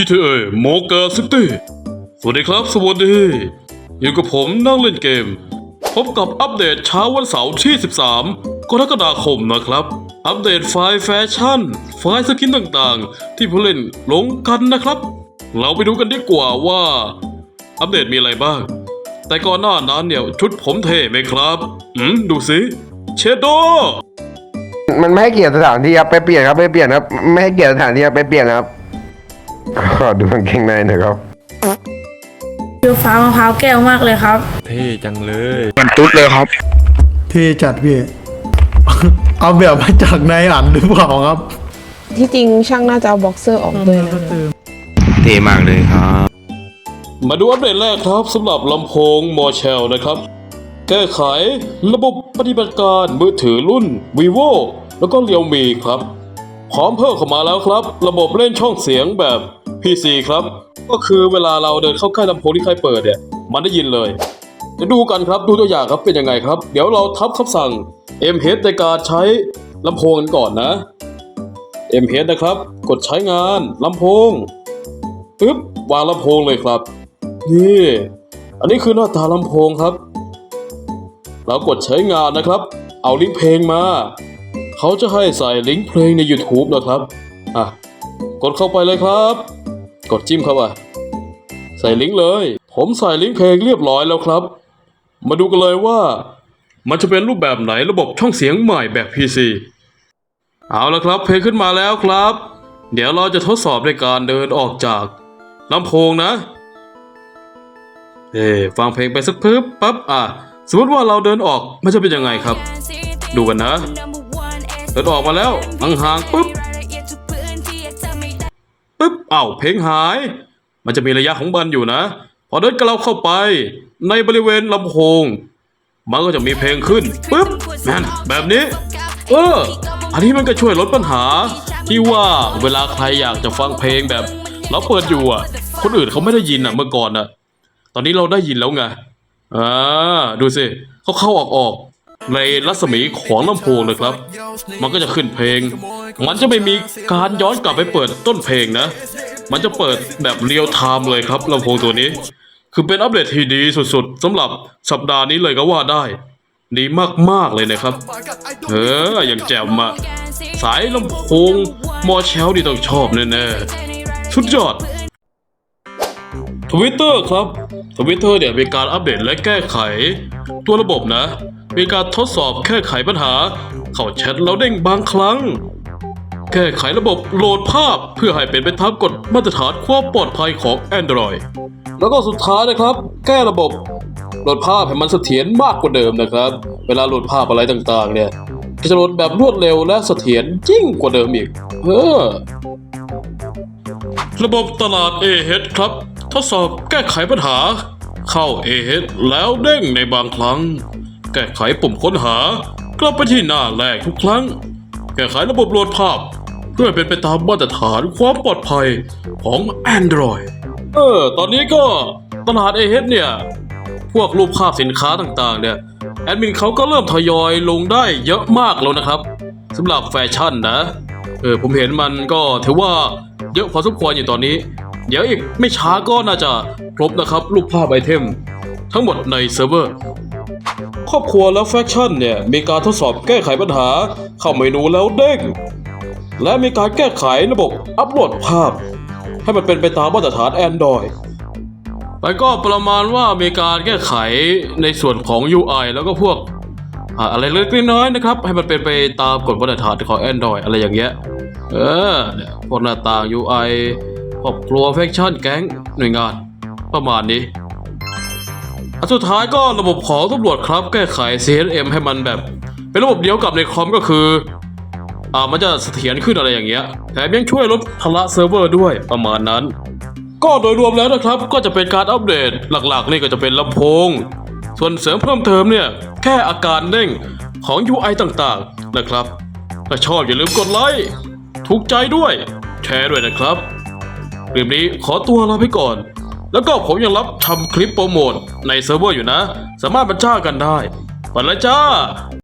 GTA โมกาซิตี้สวัสดีครับ สวัสดี อยู่กับผมนั่งเล่นเกม พบกับอัปเดตเช้าวันเสาร์ที่ 13 กรกฎาคมนะครับ อัปเดตไฟล์แฟชั่น ไฟล์สกินต่างๆ ที่ผู้เล่นลงกันนะครับ เราไปดูกันดีกว่าว่า อัปเดตมีอะไรบ้าง แต่ก่อนหน้านั้นเนี่ยชุดผมเท่ไหมครับ อืม ดูสิเชโดมันไม่ให้เกียรติสถานที่ครับไปเปลี่ยนครับไปเปลี่ยนครับ ไม่ให้เกียรติสถานที่ครับไปเปลี่ยนครับ ขอดูกางเกงในหน่อยครับ ดูฟ้ามะพร้าวแก้วมากเลยครับ เท่จังเลยที่จัดพี่ เอาแบบมาจากในอันหรือเปล่าครับ ที่จริงช่างน่าจะเอาบ็อกเซอร์ออกด้วยนะเท่มากเลยครับ มาดูอัปเดตแรกครับสำหรับลำโพงมอเชลนะครับ แก้ไขระบบปฏิบัติการมือถือรุ่น vivo แล้วก็เรียวมีครับพร้อมเพิ่มเข้ามาแล้วครับ ระบบเล่นช่องเสียงแบบ PC ครับ ก็คือเวลาเราเดินเข้าใกล้ลำโพงที่ใครเปิดเนี่ย มันได้ยินเลยเดี๋ยวดูกันครับดูตัวอย่างครับเป็นยังไงครับ เดี๋ยวเราทับคำสั่ง m h ในการใช้ลำโพงกันก่อนนะ m h นะครับ กดใช้งานลำโพงปึ๊บวางลำโพงเลยครับ นี่ อันนี้คือหน้าตาลำโพงครับ เรากดใช้งานนะครับ เอาลิงก์เพลงมา เขาจะให้ใส่ลิงก์เพลงใน YouTube นะครับอะกดเข้าไปเลยครับ กดจิ้มเข้าไปใส่ลิงก์เลย ผมใส่ลิงก์เพลงเรียบร้อยแล้วครับ มาดูกันเลยว่า มันจะเป็นรูปแบบไหนระบบช่องเสียงใหม่แบบ PC เอาละครับ เพลงขึ้นมาแล้วครับ เดี๋ยวเราจะทดสอบในการเดินออกจากลำโพงนะ เอฟังเพลงไปสักพึบปั๊บอะ สมมติว่าเราเดินออกมันจะเป็นยังไงครับ ดูกันนะ เดินออกมาแล้วห่างๆปุ๊บ อ้าเพลงหาย มันจะมีระยะของมันอยู่นะ พอเดินกับเราเข้าไป ในบริเวณลำโพง มันก็จะมีเพลงขึ้นปุ๊บนั่นแบบนี้ เออ อันนี้มันก็ช่วยลดปัญหา ที่ว่าเวลาใครอยากจะฟังเพลงแบบ เราเปิดอยู่อะ คนอื่นเขาไม่ได้ยินอะเมื่อก่อนอะ ตอนนี้เราได้ยินแล้วไงอ่าดูสิเขาเข้าออกออกในรัศมีของลำโพงเลยครับ มันก็จะขึ้นเพลง มันจะไม่มีการย้อนกลับไปเปิดต้นเพลงนะ มันจะเปิดแบบเรียลไทม์เลยครับลำโพงตัวนี้ คือเป็นอัปเดตที่ดีสุดๆสำหรับสัปดาห์นี้เลยก็ว่าได้ ดีมากๆเลยนะครับ เอออย่างแจ่มอะสายลำโพงมอเชลนี่ต้องชอบแน่ๆสุดยอดทวิตเตอร์ครับทวิตเตอร์เนี่ยมีการอัปเดตและแก้ไข ตัวระบบนะ มีการทดสอบแก้ไขปัญหา เข้าแชทแล้วเด้งบางครั้ง แก้ไขระบบโหลดภาพเพื่อให้เป็นไปตามกฎมาตรฐานความปลอดภัยของ Android แล้วก็สุดท้ายนะครับ แก้ระบบโหลดภาพให้มันเสถียรมากกว่าเดิมนะครับ เวลาโหลดภาพอะไรต่างๆ เนี่ยจะโหลดแบบรวดเร็วและเสถียรยิ่งกว่าเดิมอีกเออระบบตลาด a h ครับ ทดสอบแก้ไขปัญหา เข้า a h แล้วเด้งในบางครั้ง แก้ไขปุ่มค้นหากลับไปที่หน้าแรกทุกครั้ง แก้ไขระบบโหลดภาพ พื่อเป็นไปตามมาตรฐานความปลอดภัยของ Android เออ ตอนนี้ก็ตลาด a h เนี่ย พวกรูปภาพสินค้าต่างๆ เนี่ย แอดมินเขาก็เริ่มทยอยลงได้เยอะมากแล้วนะครับสำหรับแฟชั่นนะ เออ ผมเห็นมันก็ถือว่าเยอะพอสมควรอยู่ตอนนี้ เดี๋ยวอีกไม่ช้าก็น่าจะครบนะครับรูปภาพไอเทม ทั้งหมดในเซิร์ฟเวอร์ครอบครัวและแฟชั่นเนี่ย มีการทดสอบแก้ไขปัญหาเข้าเมนูแล้วเด้ง และมีการแก้ไขระบบอัปโหลดภาพ ให้มันเป็นไปตามมาตรฐาน Android มันก็ประมาณว่ามีการแก้ไขในส่วนของ UI แล้วก็พวกอะไรเล็กน้อยนะครับ ให้มันเป็นไปตามกฎมาตรฐานของ Android อะไรอย่างเงี้ย เออเนี่ยพวกหน้าต่าง UI ครอบครัวแฟคชั่นแก๊งหน่วยงาน ประมาณนี้อันสุดท้ายก็ระบบของตำรวจครับ แก้ไข CSM ให้มันแบบ เป็นระบบเดียวกับในคอมก็คือ อ่ามันจะเสถียรขึ้นอะไรอย่างเงี้ยแถมยังช่วยลดภาระเซิร์ฟเวอร์ด้วยประมาณนั้น ก็โดยรวมแล้วนะครับ ก็จะเป็นการอัปเดตหลักๆ นี่ก็จะเป็นลำโพง ส่วนเสริมเพิ่มเติมเนี่ย แค่อาการเด้งของ UI ต่างๆนะครับถ้าชอบอย่าลืมกดไลค์ถูกใจด้วย แชร์ด้วยนะครับคลิปนี้ขอตัวลาไปก่อน แล้วก็ผมยังรับทำคลิปโปรโมทในเซิร์ฟเวอร์อยู่นะ สามารถมาจ้ากันได้ไปแล้วจ้า